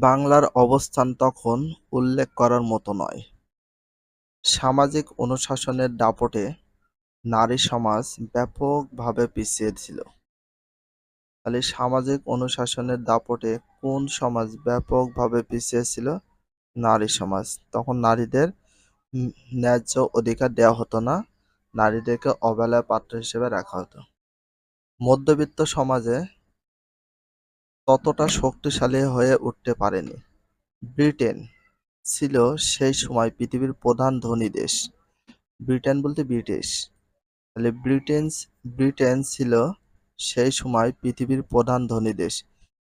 বাংলার অবস্থান তখন উল্লেখ করার মতো নয়। সামাজিক অনুশাসনের দাপটে নারী সমাজ ব্যাপকভাবে পিছিয়ে ছিল। তাহলে সামাজিক অনুশাসনের দাপটে কোন সমাজ ব্যাপকভাবে পিছিয়ে ছিল? নারী সমাজ। তখন নারীদের ন্যায্য অধিকার দেওয়া হতো না, নারীদেরকে অবহেলার পাত্র হিসেবে রাখা হতো। মধ্যবিত্ত সমাজে ততটা শক্তিশালী হয়ে উঠতে পারেনি। ব্রিটেন ছিল সেই সময় পৃথিবীর প্রধান ধনী দেশ। ব্রিটেন বলতে ব্রিটিশ। তাহলে ব্রিটেন ব্রিটেন ছিল সেই সময় পৃথিবীর প্রধান ধনী দেশ।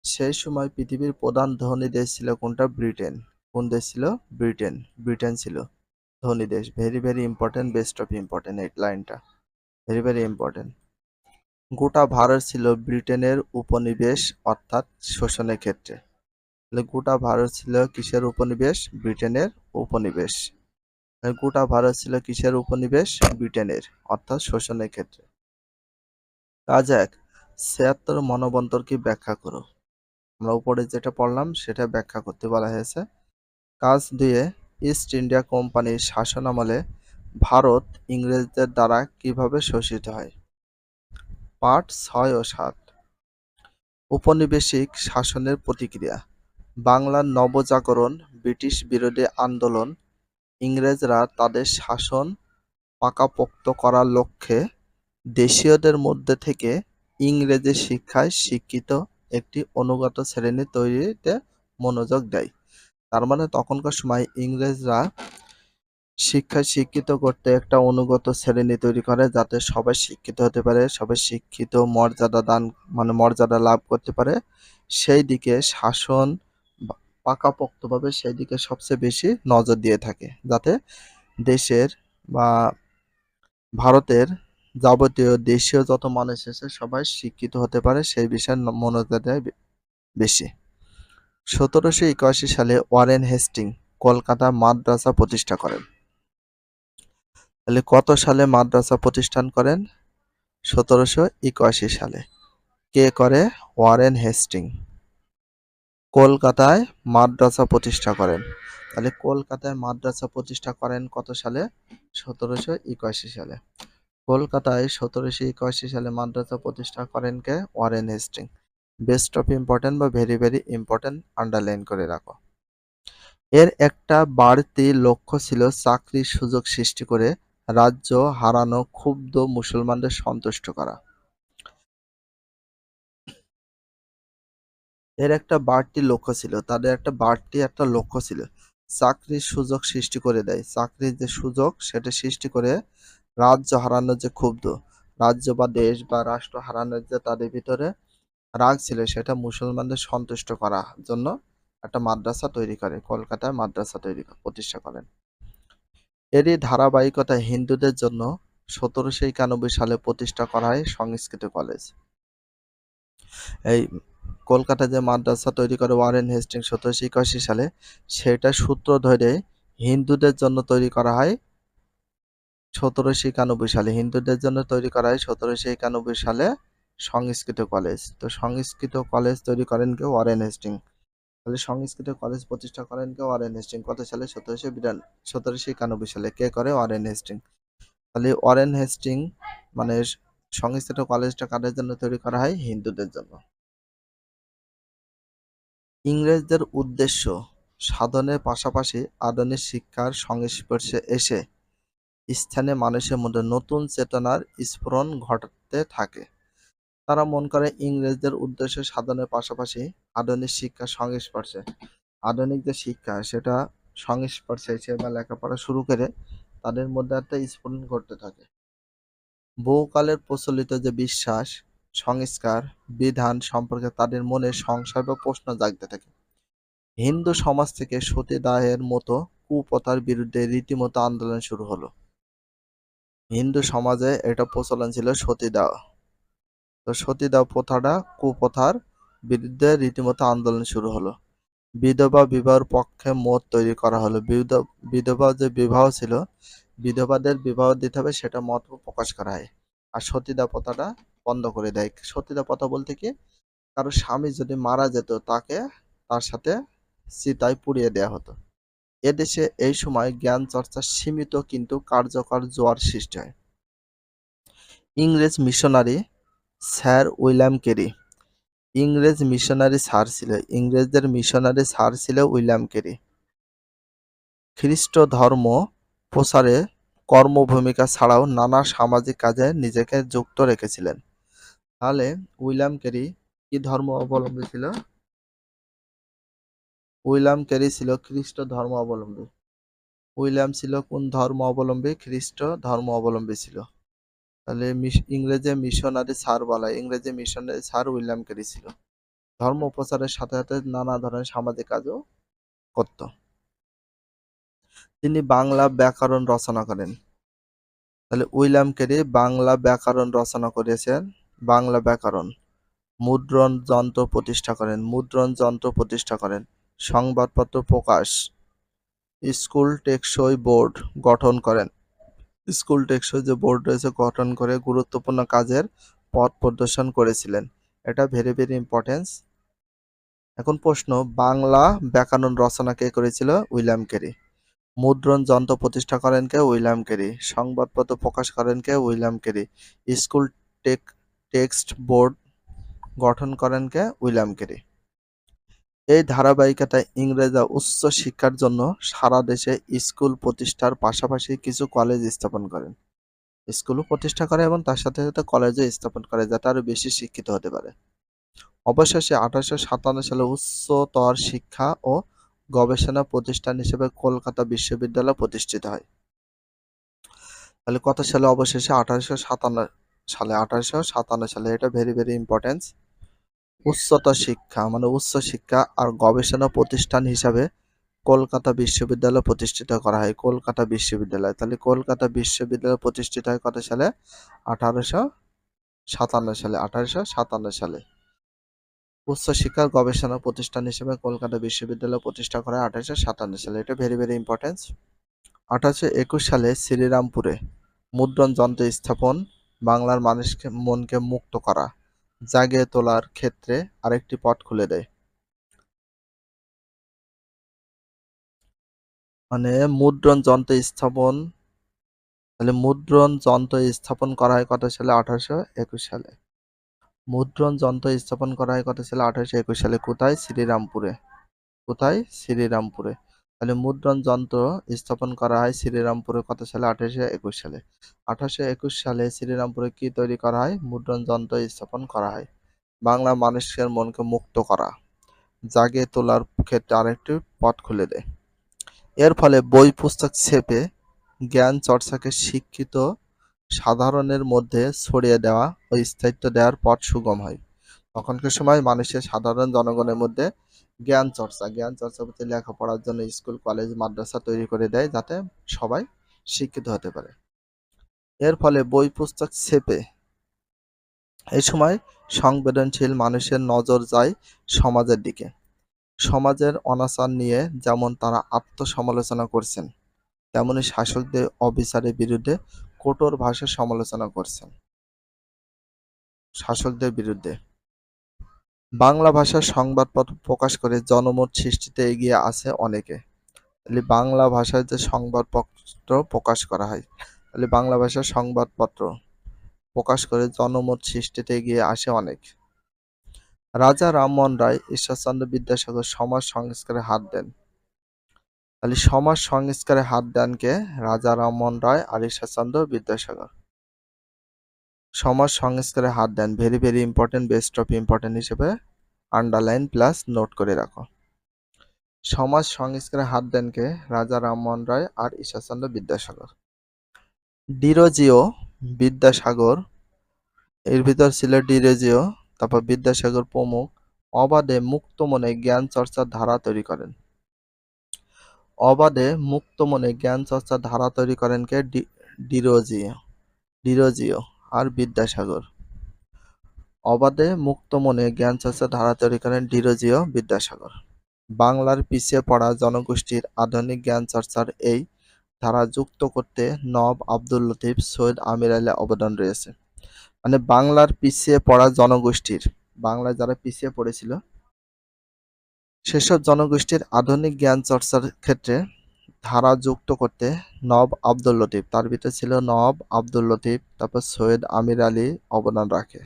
সেই সময় পৃথিবীর প্রধান ধনী দেশ ছিল কোনটা? ব্রিটেন। কোন দেশ ছিল? ব্রিটেন। ব্রিটেন ছিল ধনী দেশ। Very very important best of important এই লাইনটা। Very very important. গোটা ভারত ছিল ব্রিটেনের উপনিবেশ, অর্থাৎ শোষণের ক্ষেত্রে। গোটা ভারত ছিল কিসের উপনিবেশ? ব্রিটেনের উপনিবেশ। গোটা ভারত ছিল কিসের উপনিবেশ? ব্রিটেনের, অর্থাৎ শোষণের ক্ষেত্রে। কাজ এক, ছিয়াত্তর মনবন্তর কি ব্যাখ্যা করো। আমরা উপরে যেটা পড়লাম, সেটা ব্যাখ্যা করতে বলা হয়েছে। কাজ দুয়ে ইস্ট ইন্ডিয়া কোম্পানির শাসন আমলে ভারত ইংরেজদের দ্বারা কীভাবে শোষিত হয়? পাঠ ছয় ও সাত। উপনিবেশিক শাসনের প্রতিক্রিয়া। বাংলার নবজাগরণ, ব্রিটিশ বিরোধী আন্দোলন, ইংরেজরা তাদের শাসন পাকাপোক্ত করার লক্ষ্যে দেশীয়দের মধ্যে থেকে ইংরেজি শিক্ষায় শিক্ষিত একটি অনুগত শ্রেণি তৈরিতে মনোযোগ দেয়। তার মানে তখনকার সময় ইংরেজরা শিক্ষায় শিক্ষিত করতে একটা অনুগত শ্রেণি তৈরি করে যাতে সবাই শিক্ষিত হতে পারে, সবাই শিক্ষিত, মর্যাদা দান মানে মর্যাদা লাভ করতে পারে, সেই দিকে শাসন পাকাপোক্তভাবে সেই দিকে সবচেয়ে বেশি নজর দিয়ে থাকে। যাতে দেশের বা ভারতের যাবতীয় দেশীয় যত মানুষ আছে সবাই শিক্ষিত হতে পারে, সেই বিষয়ে মনোযোগ দেয় বেশি। সতেরোশো একাশি সালে ওয়ারেন হেস্টিং কলকাতা মাদ্রাসা প্রতিষ্ঠা করেন। তাহলে কত সালে মাদ্রাসা প্রতিষ্ঠান করেন? সতেরোশো একাশি সালে। কে করে? Warren Hasting. কলকাতায় মাদ্রাসা প্রতিষ্ঠা করেন। তাহলে কলকাতায় মাদ্রাসা প্রতিষ্ঠা করেন কত সালে? সতেরোশো একাশি সালে। কলকাতায় সতেরোশো একাশি সালে মাদ্রাসা প্রতিষ্ঠা করেন কে? Warren Hasting. Best of important বা ভেরি ভেরি ইম্পর্টেন্ট আন্ডারলাইন করে রাখো। এর একটা বাড়তি লক্ষ্য ছিল চাকরির সুযোগ সৃষ্টি করে রাজ্য হারানো ক্ষুব্ধ মুসলমানদের সন্তুষ্ট করা। এর একটা বাড়তি লক্ষ্য ছিল, তাদের একটা বাড়তি একটা লক্ষ্য ছিল। চাকরির সুযোগ সৃষ্টি করে দেয়। চাকরির যে সুযোগ, সেটা সৃষ্টি করে রাজ্য হারানোর যে ক্ষুব্ধ, রাজ্য বা দেশ বা রাষ্ট্র হারানোর যে তাদের ভিতরে রাগ ছিল, সেটা মুসলমানদের সন্তুষ্ট করার জন্য একটা মাদ্রাসা তৈরি করে, কলকাতায় মাদ্রাসা তৈরি, প্রতিষ্ঠা করেন। এরই ধারাবাহিকতা হিন্দুদের জন্য সতেরোশো একানব্বই সালে প্রতিষ্ঠা করা হয় সংস্কৃত কলেজ। এই কলকাতায় যে মাদ্রাসা তৈরি করে ওয়ারেন হেস্টিং সতেরোশো একাশি সালে, সেটা সূত্র ধরে হিন্দুদের জন্য তৈরি করা হয় সতেরোশো একানব্বই সালে। হিন্দুদের জন্য তৈরি করা হয় সতেরোশো একানব্বই সালে সংস্কৃত কলেজ। তো সংস্কৃত কলেজ তৈরি করেন কেউ ওয়ারেন হেস্টিং তাহলে সংস্কৃত কলেজ প্রতিষ্ঠা করেন কে? Warren Hastings. কত সালে? সতেরোশো বিরান সতেরোশো একানব্বই সালে। কে করে? Warren Hasting. তাহলে ওয়ারেন হেস্টিং মানে সংস্কৃত কলেজটা কাদের জন্য তৈরি করা হয়? হিন্দুদের জন্য। ইংরেজদের উদ্দেশ্য সাধনের পাশাপাশি আধুনিক শিক্ষার সংস্পর্শে এসে স্থানে মানুষের মধ্যে নতুন চেতনার স্ফুরণ ঘটাতে থাকে। তারা মন করে ইংরেজদের উদ্দেশ্য সাধনের পাশাপাশি আধুনিক শিক্ষার সংস্পর্শে। আধুনিক যে শিক্ষা, সেটা সংস্পর্শে এসে বা লেখাপড়া শুরু করে তাদের মধ্যে একটা স্ফুরণ ঘটতে থাকে। বহুকালের প্রচলিত যে বিশ্বাস, সংস্কার, বিধান সম্পর্কে তাদের মনে সংশয় বা প্রশ্ন জাগতে থাকে। হিন্দু সমাজ থেকে সতীদাহের মতো কুপ্রথার বিরুদ্ধে রীতিমতো আন্দোলন শুরু হলো। হিন্দু সমাজে এটা প্রচলন ছিল সতীদাহ। তো সতীদাহ প্রথাটা, কুপ্রথার বিরুদ্ধে রীতিমতো আন্দোলন শুরু হলো। বিধবা বিবাহের পক্ষে মত তৈরি করা হলো। বিধবা যে বিবাহ ছিল, বিধবাদের বিবাহ দিতে হবে সেটা মত প্রকাশ করা হয়। আর সতীদাহ প্রথাটা বন্ধ করে দেয়। সতীদাহ প্রথা বলতে কি, কারও স্বামী যদি মারা যেত, তাকে তার সাথে চিতায় পুড়িয়ে দেওয়া হতো। এদেশে এই সময় জ্ঞান চর্চা সীমিত কিন্তু কার্যকর জোয়ার সৃষ্টি হয়। ইংরেজ মিশনারি স্যার উইলিয়াম কেরি। ইংরেজ মিশনারি স্যার ছিল। ইংরেজদের মিশনারি স্যার ছিল উইলিয়াম কেরি। খ্রিস্ট ধর্ম প্রসারে কর্মভূমিকা ছাড়াও নানা সামাজিক কাজে নিজেকে যুক্ত রেখেছিলেন। তাহলে উইলিয়াম কেরি কি ধর্ম অবলম্বী ছিল? উইলিয়াম কেরি ছিল খ্রিস্ট ধর্ম অবলম্বী। উইলিয়াম ছিল কোন ধর্ম অবলম্বী? খ্রিস্ট ধর্ম অবলম্বী ছিল। তাহলে ইংরেজে মিশনারি স্যার বলা ইংরেজি মিশনারি স্যার উইলিয়াম কেরি ছিল। ধর্ম প্রচারের সাথে সাথে নানা ধরনের সামাজিক কাজও করত। তিনি বাংলা ব্যাকরণ রচনা করেন। তাহলে উইলিয়াম কেরি বাংলা ব্যাকরণ রচনা করেছেন, বাংলা ব্যাকরণ। মুদ্রণ যন্ত্র প্রতিষ্ঠা করেন, মুদ্রণ যন্ত্র প্রতিষ্ঠা করেন। সংবাদপত্র প্রকাশ, স্কুল টেকসই বোর্ড গঠন করেন। স্কুল টেকসই যে বোর্ড রয়েছে গঠন করে গুরুত্বপূর্ণ কাজের পথ প্রদর্শন করেছিলেন। এটা ভেরি ভেরি ইম্পর্টেন্স এখন প্রশ্ন, বাংলা ব্যাকরণ রচনা কে করেছিল? William Carey. মুদ্রণ যন্ত্র প্রতিষ্ঠা করেন কে? William Kerry. সংবাদপত্র প্রকাশ করেন কে? William Carey. School tech, text board গঠন করেন কে? William Kerry. এই ধারাবাহিকতায় ইংরেজরা উচ্চ শিক্ষার জন্য সারা দেশে স্কুল প্রতিষ্ঠার পাশাপাশি কিছু কলেজ স্থাপন করেন। স্কুলও প্রতিষ্ঠা করে এবং তার সাথে সাথে কলেজও স্থাপন করে, যাতে আরও বেশি শিক্ষিত হতে পারে। অবশেষে আঠারোশো সাতান্ন সালে উচ্চতর শিক্ষা ও গবেষণা প্রতিষ্ঠান হিসেবে কলকাতা বিশ্ববিদ্যালয় প্রতিষ্ঠিত হয়। তাহলে কত সালে? অবশেষে আঠারোশো সাতান্ন সালে, আঠারোশো সাতান্ন সালে এটা ভেরি ভেরি ইম্পর্টেন্স উচ্চতর শিক্ষা মানে উচ্চ শিক্ষা আর গবেষণা প্রতিষ্ঠান হিসাবে কলকাতা বিশ্ববিদ্যালয় প্রতিষ্ঠিত করা হয়। কলকাতা বিশ্ববিদ্যালয়। তাহলে কলকাতা বিশ্ববিদ্যালয় প্রতিষ্ঠিত হয় কত সালে? আঠারোশো সাতান্ন সালে। আঠারোশো সাতান্ন সালে। উচ্চশিক্ষার গবেষণা প্রতিষ্ঠান হিসেবে কলকাতা বিশ্ববিদ্যালয় প্রতিষ্ঠা করা হয় আঠারোশো সাতান্ন সালে। এটা ভেরি ভেরি ইম্পর্টেন্স আঠারোশো একুশ সালে শ্রীরামপুরে মুদ্রণ যন্ত্র স্থাপন বাংলার মানুষকে, মনকে মুক্ত করা। জাগিয়ে তোলার ক্ষেত্রে আরেকটি পথ খুলে দেয়। মানে মুদ্রণ যন্ত্র স্থাপন, তাহলে মুদ্রণ যন্ত্র স্থাপন করা হয় কত সালে? আঠারোশো একুশ সালে। মুদ্রণ যন্ত্র স্থাপন করা হয় কত সালে? আঠারোশো একুশ সালে। কোথায়? শ্রীরামপুরে। কোথায়? শ্রীরামপুরে। তাহলে মুদ্রণ যন্ত্র স্থাপন করা হয় শ্রীরামপুরে কত সালে? আঠারোশো একুশ সালে। আঠারোশো একুশ সালে শ্রীরামপুরে কি তৈরি করা হয়? মুদ্রণ যন্ত্র স্থাপন করা হয়। বাংলা মানুষের মনকে মুক্ত করা। জাগে তোলার ক্ষেত্রে আরেকটি পথ খুলে দেয়। এর ফলে বই, পুস্তক ছেপে জ্ঞান চর্চাকে শিক্ষিত সাধারণের মধ্যে ছড়িয়ে দেওয়া ও স্থায়িত্ব দেওয়ার পথ সুগম হয়। তখনকার সময় মানুষের সাধারণ জনগণের মধ্যে জ্ঞান চর্চা। জ্ঞান চর্চা প্রতি লেখাপড়ার জন্য স্কুল, কলেজ, মাদ্রাসা তৈরি করে দেয় যাতে সবাই শিক্ষিত হতে পারে। এর ফলে বই, পুস্তক ছেপে এই সময় সংবেদনশীল মানুষের নজর যায় সমাজের দিকে। সমাজের অনাচার নিয়ে যেমন তারা আত্মসমালোচনা করছেন, তেমনি শাসকদের অবিচারের বিরুদ্ধে কঠোর ভাষায় সমালোচনা করছেন। শাসকদের বিরুদ্ধে বাংলা ভাষার সংবাদপত্র প্রকাশ করে জনমত সৃষ্টিতে এগিয়ে আছে অনেকে। তাহলে বাংলা ভাষায় যে সংবাদপত্র প্রকাশ করা হয়, তাহলে বাংলা ভাষার সংবাদপত্র প্রকাশ করে জনমত সৃষ্টিতে এগিয়ে আসে অনেক। রাজা রামমোহন রায় ঈশ্বরচন্দ্র বিদ্যাসাগর সমাজ সংস্কারে হাত দেন। তাহলে সমাজ সংস্কারে হাত দেন কে? রাজা রামমোহন রায় আর ঈশ্বরচন্দ্র বিদ্যাসাগর। সমাজ সংস্কারে হাত দেন। Very very important best of important হিসেবে আন্ডারলাইন প্লাস নোট করে রাখো। সমাজ সংস্কারে হাত দেন কে? রাজা রামমোহন রায় আর ঈশ্বরচন্দ্র বিদ্যাসাগর। ডিরোজিও বিদ্যাসাগর, এর ভিতর ছিল ডিরোজিও, তারপর বিদ্যাসাগর প্রমুখ, অবাধে মুক্ত মনে জ্ঞান চর্চার ধারা তৈরি করেন। অবাধে মুক্ত মনে জ্ঞান চর্চার ধারা তৈরি করেন কে? ডিরোজিও। ডিরোজিও। আর বিদ্যাসাগর। অবাধে মুক্ত মনে জ্ঞান চর্চার ধারা তৈরি করেন ডিরোজিও বিদ্যাসাগর। বাংলার পিছিয়ে পড়া জনগোষ্ঠীর আধুনিক জ্ঞান চর্চার এই ধারা যুক্ত করতে নব আব্দুল লতিফ, সৈয়দ আমির আলী অবদান রয়েছে। মানে বাংলার পিছিয়ে পড়া জনগোষ্ঠীর, বাংলায় যারা পিছিয়ে পড়েছিল, সেসব জনগোষ্ঠীর আধুনিক জ্ঞান চর্চার ক্ষেত্রে ধারা যুক্ত করতে নব আব্দুল লতিফ। তার ভিতরে ছিল নব আব্দুল লতিফ, তারপর সৈয়দ আমির আলী অবদান রাখে।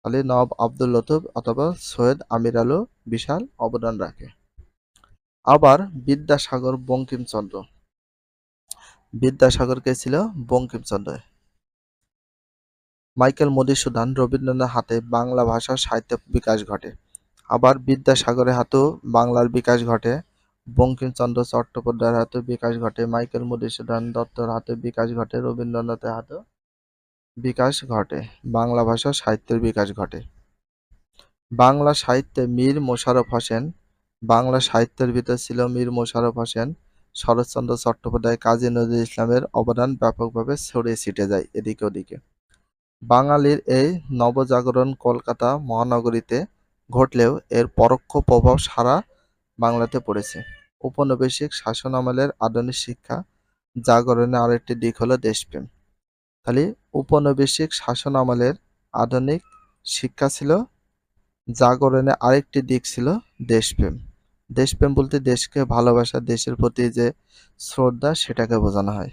তাহলে নব আব্দুল লতিফ অথবা সৈয়দ আমির আলু বিশাল অবদান রাখে। আবার বিদ্যাসাগর বঙ্কিমচন্দ্র। বিদ্যাসাগর কে ছিল? বঙ্কিমচন্দ্র। মাইকেল মধুসূদন রবীন্দ্রনাথ হাতে বাংলা ভাষা সাহিত্য বিকাশ ঘটে। আবার বিদ্যাসাগরের হাতেও বাংলার বিকাশ ঘটে। বঙ্কিমচন্দ্র চট্টোপাধ্যায়ের হাতে বিকাশ ঘটে, মাইকেল মধুসূদন দত্তর হাতে বিকাশ ঘটে, রবীন্দ্রনাথের হাতেও বিকাশ ঘটে, বাংলা ভাষা সাহিত্যের বিকাশ ঘটে। বাংলা সাহিত্যে মীর মোশাররফ হোসেন, বাংলা সাহিত্যের ভিতর ছিল মীর মোশাররফ হোসেন, শরৎচন্দ্র চট্টোপাধ্যায়, কাজী নজরুল ইসলামের অবদান ব্যাপকভাবে ছড়িয়ে ছিটে যায় এদিকে ওদিকে। বাঙালির এই নবজাগরণ কলকাতা মহানগরীতে ঘটলেও এর পরোক্ষ প্রভাব সারা বাংলাতে পড়েছে। উপনিবেশিক শাসন আমলের আধুনিক শিক্ষা জাগরণের আরেকটি দিক হলো দেশপ্রেম। তাহলে উপনিবেশিক শাসন আমলের আধুনিক শিক্ষা ছিল, জাগরণে আরেকটি দিক ছিল দেশপ্রেম। দেশপ্রেম বলতে দেশকে ভালোবাসা, দেশের প্রতি যে শ্রদ্ধা, সেটাকে বোঝানো হয়।